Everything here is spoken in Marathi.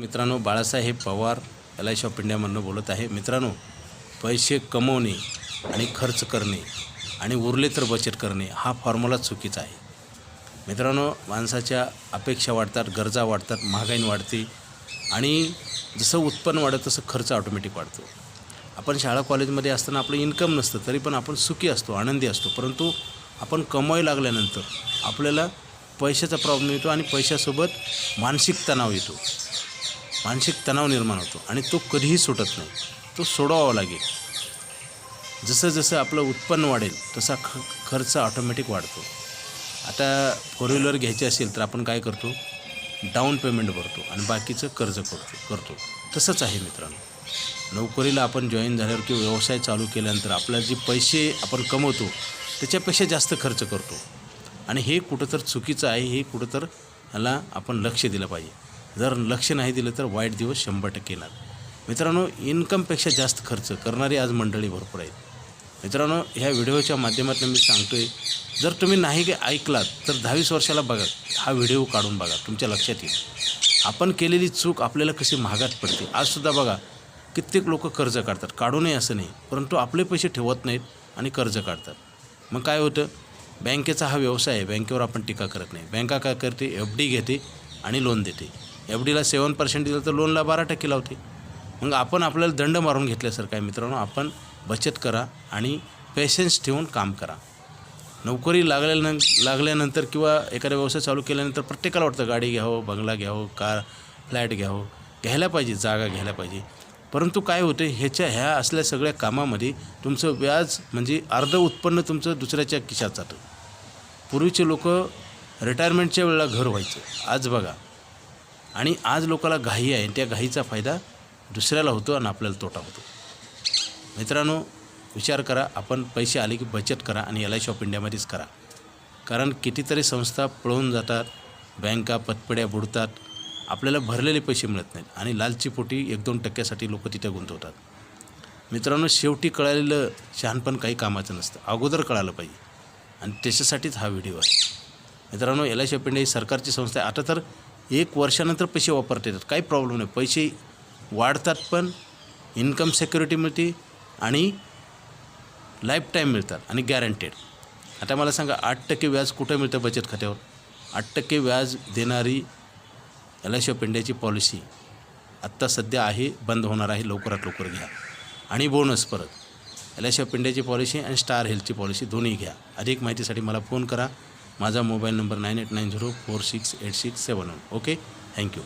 मित्रांनो Balasaheb Pawar L I of इंडियामधनं बोलत आहे. मित्रांनो पैसे कमवणे आणि खर्च करणे आणि उरले तर बचत करणे हा फॉर्म्युला चुकीचा आहे. मित्रांनो माणसाच्या अपेक्षा वाढतात गरजा वाढतात महागाई वाढते आणि जसं उत्पन्न वाढतं तसं खर्च ऑटोमॅटिक वाढतो. आपण शाळा कॉलेजमध्ये असताना आपलं इन्कम नसतं तरी पण आपण सुखी असतो आनंदी असतो. परंतु आपण कमवायला लागल्यानंतर आपल्याला पैशाचा प्रॉब्लेम येतो आणि पैशासोबत मानसिक तणाव येतो. मानसिक तणाव निर्माण होतो आणि तो कधीही सुटत नाही. तो सोडवावा लागेल. जसं जसं आपलं उत्पन्न वाढेल तसा ख खर्च ऑटोमॅटिक वाढतो. आता फोर व्हीलर घ्यायची असेल तर आपण काय करतो? डाऊन पेमेंट भरतो आणि बाकीचं कर्ज करतो करतो. तसंच आहे मित्रांनो. नोकरीला आपण जॉईन झाल्यावर किंवा व्यवसाय चालू केल्यानंतर आपल्या जे पैसे आपण कमवतो त्याच्यापेक्षा जास्त खर्च करतो. आणि हे कुठं तर चुकीचं आहे हे कुठं तर ह्याला आपण लक्ष दिलं पाहिजे. जर लक्ष नाही दिलं तर वाईट दिवस शंभर टक्के येणार. मित्रांनो इन्कमपेक्षा जास्त खर्च करणारी आज मंडळी भरपूर आहेत. मित्रांनो ह्या व्हिडिओच्या माध्यमातून मी सांगतो आहे जर तुम्ही नाही गे- ऐकलात तर दहावीस वर्षाला बघा हा व्हिडिओ काढून बघा तुमच्या लक्षात येईल. आपण केलेली चूक आपल्याला कशी महागात पडते आजसुद्धा बघा कित्येक लोक कर्ज काढतात. काढू नये असं नाही परंतु आपले पैसे ठेवत नाहीत आणि कर्ज काढतात. मग काय होतं? बँकेचा हा व्यवसाय आहे बँकेवर आपण टीका करत नाही. बँका काय करते? एफ डी घेते आणि लोन देते. एफ डीला सेवन पर्सेंट दिलं तर लोनला बारा टक्के लावते. मग आपण आपल्याला दंड मारून घेतल्यासारखं आहे मित्रांनो. आपण बचत करा आणि पेशन्स ठेवून काम करा. नोकरी लागल्यानं लागल्यानंतर किंवा एखादा व्यवसाय चालू केल्यानंतर प्रत्येकाला वाटतं गाडी घ्यावं बंगला घ्यावं कार फ्लॅट घ्यावं घ्यायला पाहिजे जागा घ्यायला पाहिजे. परंतु काय होतं ह्याच्या ह्या असल्या सगळ्या कामामध्ये तुमचं व्याज म्हणजे अर्ध उत्पन्न तुमचं दुसऱ्याच्या खिशात जातं. पूर्वीचे लोक रिटायरमेंटच्या वेळेला घर व्हायचं. आज बघा आणि आज लोकाला घाई आहे त्या घाईचा फायदा दुसऱ्याला होतो आणि आपल्याला तोटा होतो. मित्रांनो विचार करा आपण पैसे आले की बचत करा आणि एल आय ऑफ इंडियामध्येच करा. कारण कितीतरी संस्था पळून जातात बँका पतपड्या बुडतात आपल्याला भरलेले पैसे मिळत नाहीत आणि लालची पोटी एक दोन टक्क्यासाठी लोक तिथे गुंतवतात. मित्रांनो शेवटी कळालेलं शहाणपण काही कामाचं नसतं. अगोदर कळालं पाहिजे. आणि त्याच्यासाठीच हा व्हिडिओ आहे. मित्रांनो एल आय ऑफ इंडिया ही सरकारची संस्था आहे. आता तर एक वर्षानंतर पैसे वापरता येतात. काही प्रॉब्लेम नाही. पैसे वाढतात पण इन्कम सेक्युरिटी मिळते आणि लाईफ टाईम मिळतात आणि गॅरंटेड आता मला सांगा आठ टक्के व्याज कुठं मिळतं बचत खात्यावर? आठ टक्के व्याज देणारी एल आय ऑफ इंडियाची पॉलिसी आत्ता सध्या आहे बंद होणार आहे लवकरात लवकर घ्या. आणि बोनस परत. एल आय ऑफ इंडियाची पॉलिसी आणि स्टार हेल्थची पॉलिसी दोन्ही घ्या. अधिक माहितीसाठी मला फोन करा. माझा mobile number nine eight nine zero four six eight six seven one. Okay? Thank you.